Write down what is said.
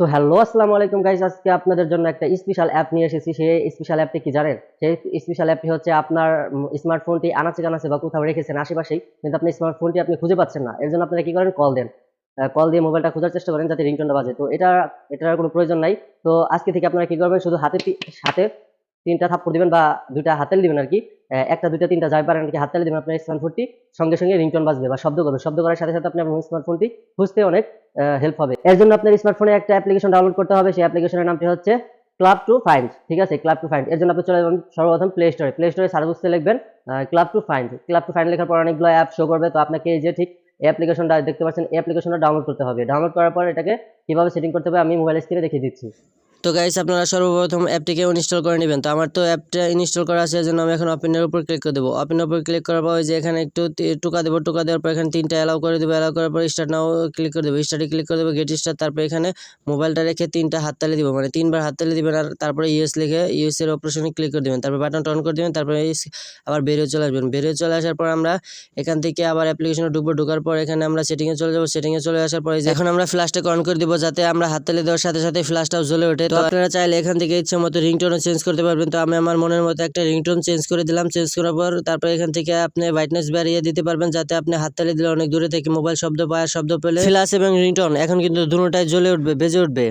তো হ্যালো, আসসালামু আলাইকুম গাইস আজকে আপনাদের জন্য একটা স্পেশাল অ্যাপ নিয়ে এসেছি। সেই স্পেশাল অ্যাপটি কি জানেন? সেই স্পেশাল অ্যাপটি হচ্ছে আপনার স্মার্টফোনটি আনাচে কানাচে বা কোথাও রেখেছেন আশেপাশেই, কিন্তু আপনি স্মার্টফোনটি আপনি খুঁজে পাচ্ছেন না। এর জন্য আপনারা কি করেন? কল দেন। কল দিয়ে মোবাইলটা খোঁজার চেষ্টা করেন যাতে রিংটোনটা বাজে। তো এটা, এটার কোনো প্রয়োজন নাই। তো আজকে থেকে আপনারা কি করবেন? শুধু হাতে হাতে তিনটা থাপ্পড় দিবেন বা দুইটা হাতেল দিবেন আর কি। একটা, দুইটা, তিনটা যাই পারেন কি হাততালি দিবেন আপনার স্মার্টফোনটি সঙ্গে সঙ্গে রিংটোন বাজবে বা শব্দ করবে। শব্দ করার সাথে সাথে আপনি আপনার স্মার্টফোনটি খুঁজতে অনেক হেল্প হবে। এর জন্য আপনার স্মার্টফোনে একটা অ্যাপ্লিকেশন ডাউনলোড করতে হবে। সেই অ্যাপ্লিকেশনের নামটি হচ্ছে ক্লাব টু ফাইন্ড ঠিক আছে? ক্লাব টু ফাইন্ড এর জন্য আপনি চলে যাবেন সর্বপ্রথম প্লে স্টোরে প্লে স্টোরে সার্চ বক্সে লিখবেন club to find club to find লেখার পর অনেকগুলো অ্যাপ শো করবে। তো আপনাকে এই যে ঠিক অ্যাপ্লিকেশনটা দেখতে পাচ্ছেন, এই অ্যাপ্লিকেশনটা ডাউনলোড করতে হবে। ডাউনলোড করার পর এটাকে কীভাবে সেটিং করতে হবে আমি মোবাইল স্ক্রিনে দেখিয়ে দিচ্ছি। তো গাইস আপনারা সর্বপ্রথম অ্যাপটিকে ইনস্টল করে নেবেন। তো আমার তো অ্যাপটা ইনস্টল করা আছে, এজন্য আমি এখন ওপেনের উপর ক্লিক করে দেবো। ওপেনের উপর ক্লিক করার পর যে এখানে একটু টোকা দেবো, টোকা দেওয়ার পর এখানে তিনটা অ্যালাউ করে দেবো। অ্যালাউ করার পর স্টার্ট নাও ক্লিক করে দেবো। স্টার্টে ক্লিক করে দেবো গেট স্টার্ট তারপর এখানে মোবাইলটা রেখে তিনটা হাততালি দিব। মানে তিনবার হাততালি দিবেন আর তারপরে ইউএস লিখে, ইউএস এর অপারেশনে ক্লিক করে দেবেন। তারপর বাটনটা অন করে দেবেন, তারপরে আবার বেরিয়ে চলে আসবেন। বেরিয়ে চলে আসার পর আমরা এখান থেকে আবার অ্যাপ্লিকেশনে ঢুকবো। ঢোকার পর এখানে আমরা সেটিংয়ে চলে যাব। সেটিংয়ে চলে আসার পর এখন আমরা ফ্ল্যাশটাকে অন করে দিব, যাতে আমরা হাততালি দেওয়ার সাথে সাথে ফ্ল্যাশটাও জ্বলে ওঠে। আপনারা চাইলে এখান থেকে ইচ্ছে মতো রিংটোনও চেঞ্জ করতে পারবেন। তো আমি আমার মনের মতো একটা রিংটোন চেঞ্জ করে দিলাম চেঞ্জ করার পর তারপর এখান থেকে আপনি ব্রাইটনেস বাড়িয়ে দিতে পারবেন, যাতে আপনি হাততালি দিলে অনেক দূরে থেকে মোবাইল শব্দ পায় শব্দ পেলে ফ্ল্যাশ এবং রিংটোন এখন কিন্তু দুটোটাই জ্বলে উঠবে, বেজে উঠবে।